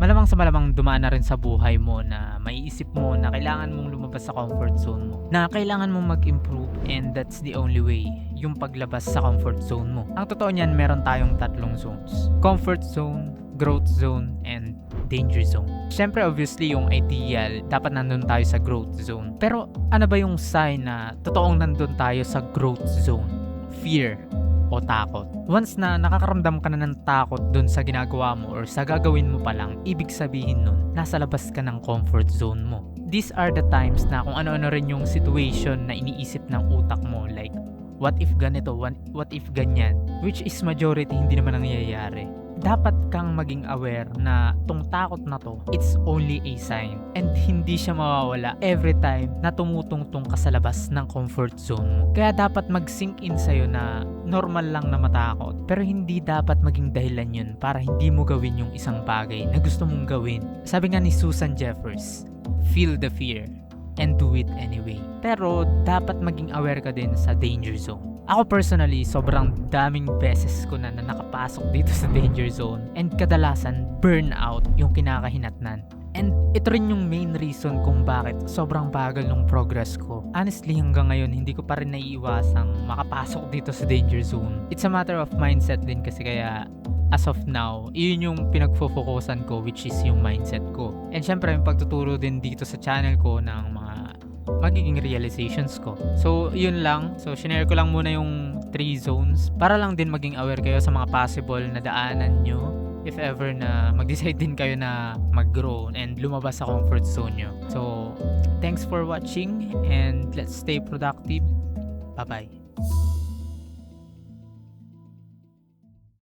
Malamang sa malamang dumaan na rin sa buhay mo na maiisip mo na kailangan mong lumabas sa comfort zone mo. Na kailangan mong mag-improve and that's the only way yung paglabas sa comfort zone mo. Ang totoo niyan, meron tayong tatlong zones. Comfort zone, growth zone, and danger zone. Siyempre, obviously, yung ideal, dapat nandun tayo sa growth zone. Pero ano ba yung sign na totoong nandun tayo sa growth zone? Fear o takot. Once na nakakaramdam ka na ng takot dun sa ginagawa mo or sa gagawin mo pa lang, ibig sabihin nun, nasa labas ka ng comfort zone mo. These are the times na kung ano-ano rin yung situation na iniisip ng utak mo like what if ganito, what, if ganyan, which is majority hindi naman nangyayari. Dapat kang maging aware na tong takot na to, it's only a sign and hindi siya mawawala every time na tumutungtong ka sa labas ng comfort zone mo. Kaya dapat mag-sink in sa'yo na normal lang na matakot pero hindi dapat maging dahilan yun para hindi mo gawin yung isang bagay na gusto mong gawin. Sabi nga ni Susan Jeffers, feel the fear and do it anyway. Pero dapat maging aware ka din sa danger zone. Ako personally, sobrang daming beses ko na, na nakapasok dito sa danger zone and kadalasan burnout yung kinakahinatnan. And ito rin yung main reason kung bakit sobrang bagal ng progress ko. Honestly, hanggang ngayon, hindi ko pa rin naiiwasang makapasok dito sa danger zone. It's a matter of mindset din kasi kaya as of now, yun yung pinagfo-focusan ko which is yung mindset ko. And syempre, yung pagtuturo din dito sa channel ko ng magiging realizations ko. So, yun lang. So, shinare ko lang muna yung three zones para lang din maging aware kayo sa mga possible na daanan nyo if ever na mag-decide din kayo na mag-grow and lumabas sa comfort zone nyo. So, thanks for watching and let's stay productive. Bye-bye.